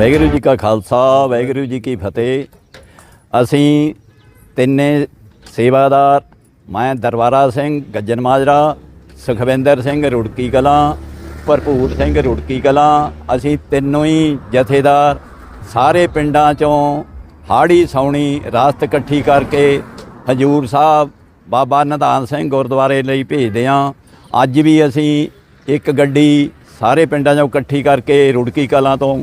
ਵਾਹਿਗੁਰੂ ਜੀ ਕਾ ਖਾਲਸਾ, ਵਾਹਿਗੁਰੂ ਜੀ ਕੀ ਫਤਿਹ। ਅਸੀਂ ਤਿੰਨੇ ਸੇਵਾਦਾਰ, ਮੈਂ ਦਰਬਾਰਾ ਸਿੰਘ ਗੱਜਨ ਮਾਜਰਾ, ਸੁਖਵਿੰਦਰ ਸਿੰਘ ਰੁੜਕੀ ਕਲਾਂ, ਭਰਪੂਰ ਸਿੰਘ ਰੁੜਕੀ ਕਲਾਂ, ਅਸੀਂ ਤਿੰਨੋਂ ਹੀ ਜਥੇਦਾਰ, ਸਾਰੇ ਪਿੰਡਾਂ ਚੋਂ ਹਾੜੀ ਸੌਣੀ ਰਾਸਤ ਇਕੱਠੀ ਕਰਕੇ ਹਜੂਰ ਸਾਹਿਬ, ਬਾਬਾ ਨਿਧਾਨ ਸਿੰਘ ਗੁਰਦੁਆਰੇ ਲਈ ਭੇਜਦੇ ਹਾਂ ਅੱਜ ਵੀ ਅਸੀਂ ਇੱਕ ਗੱਡੀ ਸਾਰੇ ਪਿੰਡਾਂ ਚੋਂ ਇਕੱਠੀ ਕਰਕੇ ਰੁੜਕੀ ਕਲਾਂ ਤੋਂ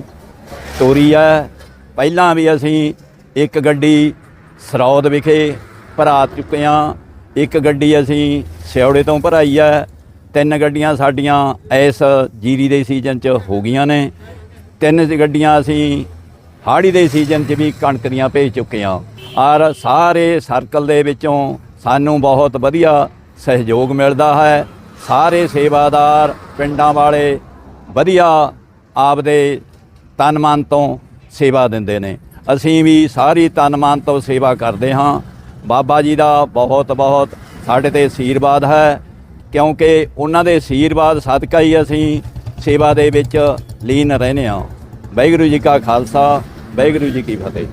ਤੋਰੀ ਹੈ ਪਹਿਲਾਂ ਵੀ ਅਸੀਂ ਇੱਕ ਗੱਡੀ ਸਰੌਦ ਵਿਖੇ ਭਰਾ ਚੁੱਕੇ ਹਾਂ। ਇੱਕ ਗੱਡੀ ਅਸੀਂ ਸਿਉੜੇ ਤੋਂ ਭਰਾਈ ਹੈ ਤਿੰਨ ਗੱਡੀਆਂ ਸਾਡੀਆਂ ਇਸ ਜੀਰੀ ਦੇ ਸੀਜ਼ਨ 'ਚ ਹੋ ਗਈਆਂ ਨੇ। ਤਿੰਨ ਗੱਡੀਆਂ ਅਸੀਂ ਹਾੜੀ ਦੇ ਸੀਜ਼ਨ 'ਚ ਵੀ ਕਣਕ ਦੀਆਂ ਭੇਜ ਚੁੱਕੇ ਹਾਂ। ਔਰ ਸਾਰੇ ਸਰਕਲ ਦੇ ਵਿੱਚੋਂ ਸਾਨੂੰ ਬਹੁਤ ਵਧੀਆ ਸਹਿਯੋਗ ਮਿਲਦਾ ਹੈ। ਸਾਰੇ ਸੇਵਾਦਾਰ ਪਿੰਡਾਂ ਵਾਲੇ ਵਧੀਆ ਆਪਦੇ ਤਨ ਮਨ ਤੋਂ ਸੇਵਾ ਦਿੰਦੇ ਨੇ। ਅਸੀਂ ਵੀ ਸਾਰੀ ਤਨ ਮਨ ਤੋਂ ਸੇਵਾ ਕਰਦੇ ਹਾਂ। ਬਾਬਾ ਜੀ ਦਾ ਬਹੁਤ ਬਹੁਤ ਸਾਡੇ ਤੇ ਅਸੀਰਵਾਦ ਹੈ, ਕਿਉਂਕਿ ਉਹਨਾਂ ਦੇ ਅਸੀਰਵਾਦ ਸਦਕਾ ਹੀ ਅਸੀਂ ਸੇਵਾ ਦੇ ਵਿੱਚ ਲੀਨ ਰਹਿੰਦੇ ਹਾਂ। ਵਾਹਿਗੁਰੂ ਜੀ ਕਾ ਖਾਲਸਾ, ਵਾਹਿਗੁਰੂ ਜੀ ਕੀ ਫਤਿਹ।